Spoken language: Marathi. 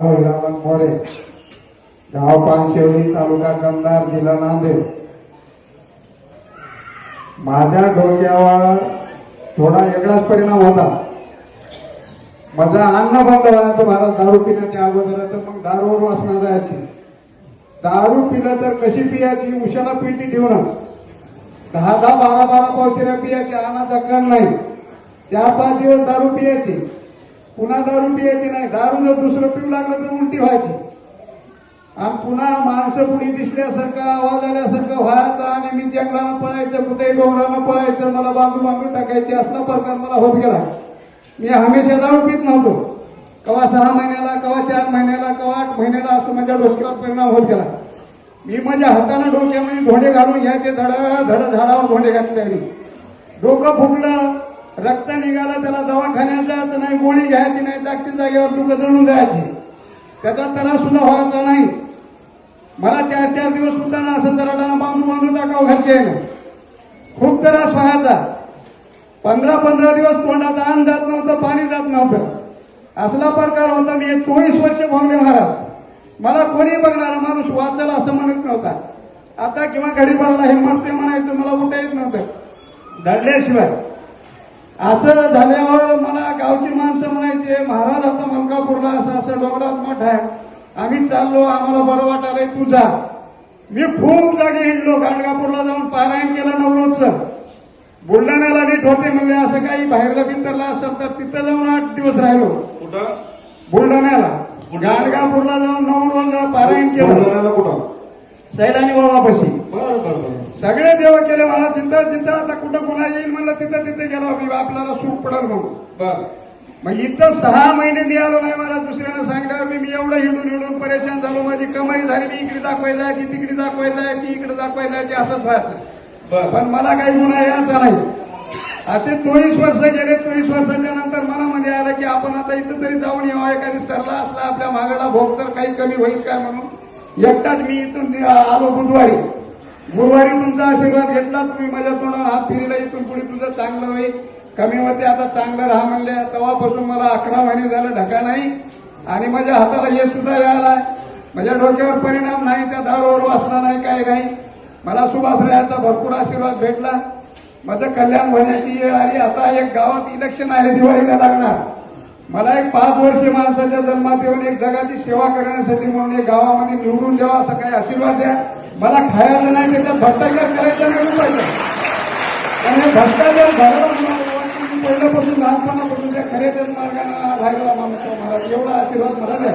मोरे गाव पानशेवली तालुका कंधार जिल्हा नांदेड. माझ्या डोक्यावर थोडा वेगळाच परिणाम होता. माझा अन्न बंद व्हायचं मला दारू पिण्याच्या अगोदरच मग दारूवर वासना जायची. दारू पिलं तर कशी पियाची? उशाला पिटी ठेवूनच दहा दहा बारा बारा पावशेऱ्या पियाची अनाचा कण नाही. चार पाच दिवस दारू पियाची. पुन्हा दारू पियायची नाही दारू जर दुसरं पिऊ लागलं तर उलटी व्हायची. आणि पुन्हा माणसं कुणी दिसल्यासारखं आवाज आल्यासारखं व्हायचा आणि मी जंगलानं पळायचं कुठे डोंगरानं पळायचं मला बांधू बांधू टाकायची असला प्रकार मला होत गेला. मी हमेशा दारू पित नव्हतो. कवा सहा महिन्याला कवा चार महिन्याला कवा आठ महिन्याला असं माझ्या डोक्यावर परिणाम होत गेला. मी माझ्या हातानं डोक्यामध्ये धोंडे घालून घ्यायचे धड धड झाडावर धोंडे घातले डोकं फुटलं रक्त निघालं त्याला दवाखान्यात जायचं नाही गोळी घ्यायची नाही जागच्या जागेवर तू जळून जायची. त्याचा त्रास सुद्धा व्हायचा नाही. मला चार चार दिवस सुद्धा ना असं जराडानं बांधून बांधून टाकावं घरचे. खूप त्रास व्हायचा. पंधरा पंधरा दिवस तोंडात अन्न जात नव्हतं पाणी जात नव्हतं. असला प्रकार होता मी एक चोवीस वर्ष भोंगले महाराज. मला कोणी बघणारा माणूस वाचला असं म्हणत नव्हता. आता किंवा घडीभराला हे म्हणते म्हणायचं मला उठा येत नव्हतं. धडल्याशिवाय. असं झाल्यावर मला गावची माणसं म्हणायचे महाराज आता मलकापूरला असं असं डोंगरात मोठा आहे. आम्ही चाललो आम्हाला बरं वाटायलंय तू जा. मी खूप जागे हिंडलो गाणगापूरला जाऊन पारायण केलं नवरोजचं. बुलढाण्याला नीट होते म्हणजे असं काही बाहेरला बिंदरला असेल तर तिथं जाऊन आठ दिवस राहिलो. कुठं? बुलढाण्याला. गाणगापूरला जाऊन नवरोज पारायण केलं. बुलढाण्याला कुठं? सैलानी बरं सगळे देव केले मला तिथं तिथं आता कुठं कुणा येईल म्हणलं तिथं तिथे गेलो मी आपल्याला सुख पडेल म्हणून मग इथं सहा महिने मी आलो नाही मला दुसऱ्यानं सांगितल्यावर मी एवढं हिंडून हिंडून परेशान झालो. माझी कमाई झालेली इकडे दाखवायला जायची तिकडे दाखवायला जायची इकडे दाखवायला जायची असंच व्हायचं. पण मला काही गुन्हा यायचा नाही. असे चोवीस वर्ष गेले चोवीस वर्षाच्या नंतर मनामध्ये आलं की आपण आता इथं तरी जाऊन यावं एखादी सरला असला आपल्या मागाला भोग तर काही कमी होईल काय म्हणून? एकटाच मी इथून आलो बुधवारी. गुरुवारी तुमचा आशीर्वाद घेतला तुम्ही माझ्या तोंडावर हात फिरला इथून पुढे तुझं चांगलं होईल. कमी होते आता चांगलं राहा म्हणले. तेव्हापासून मला अकरा महिने झालं ढका नाही. आणि माझ्या हाताला हे सुद्धा यायला माझ्या डोक्यावर परिणाम नाही त्या दारूवर वाचला नाही काय नाही. मला सुभाषरायाचा भरपूर आशीर्वाद भेटला. माझं कल्याण होण्याची वेळ आली. आता एक गावात इलेक्शन आहे दिवाळीला लागणार. मला एक पाच वर्ष माणसाच्या जन्मात येऊन एक जगाची सेवा करण्यासाठी म्हणून एक गावामध्ये निवडून द्यावा असा काही आशीर्वाद द्या. मला खायला नाही त्याच्यात भट्टाचार करायचा नाही पाहिजे आणि भट्टाचार झाला पहिल्यापासून लहानपणापासून त्या खऱ्या त्याच मार्गाने राहिला मानतो मला एवढा आशीर्वाद मला द्या.